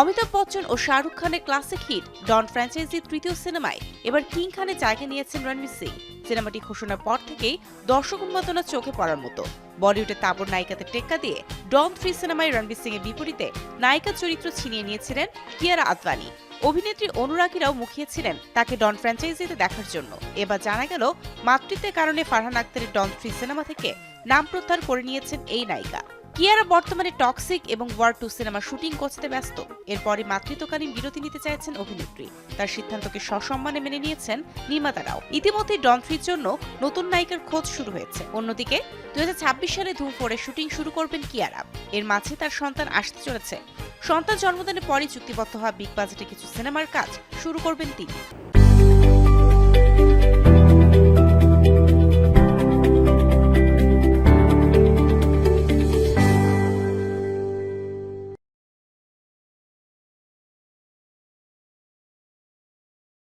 অমিতাভ বচ্চন ও শাহরুখ খানের classic hit ডন ফ্র্যাঞ্চাইজির তৃতীয় সিনেমায়। এবার কিং খানে জায়গা নিয়েছেন রণবীর সিং। সিনেমাটি ঘোষণার পর থেকেই দর্শক উন্মাদনা চোখে পড়ার মতো। বলিউডের তাবর নায়িকাতে টেক্কা দিয়ে ডন থ্রি সিনেমায় রণবীর সিং এর বিপরীতে নায়িকা চরিত্র ছিনিয়ে নিয়েছিলেন কিয়ারা আদভানি। অভিনেত্রী অনুরাগীরাও মুখিয়েছিলেন তাকে ডন ফ্র্যাঞ্চাইজিতে দেখার জন্য। এবার জানা গেল, মাতৃত্বের কারণে ফারহান আক্তারের ডন থ্রি সিনেমা থেকে নাম প্রত্যাহার করে নিয়েছেন এই নায়িকা। কিয়ারা বর্তমানে টক্সিক এবং ওয়ার টু সিনেমা শুটিং করতে ব্যস্ত। এরপরে মাতৃত্বকালীন বিরতি নিতে চাইছেন অভিনেত্রী। তার সিদ্ধান্তকে সসম্মানে মেনে নিয়েছেন নির্মাতারাও ইতিমধ্যে ডন থ্রির জন্য নতুন নায়িকার খোঁজ শুরু হয়েছে। অন্যদিকে, দুই হাজার ছাব্বিশ সালে ধুম ফোরে শুটিং শুরু করবেন কিয়ারা। এর মাঝে তার সন্তান আসতে চলেছে। সন্তান জন্মদানের পরই চুক্তিবদ্ধ হওয়া বিগ বাজেটে কিছু সিনেমার কাজ শুরু করবেন তিনি।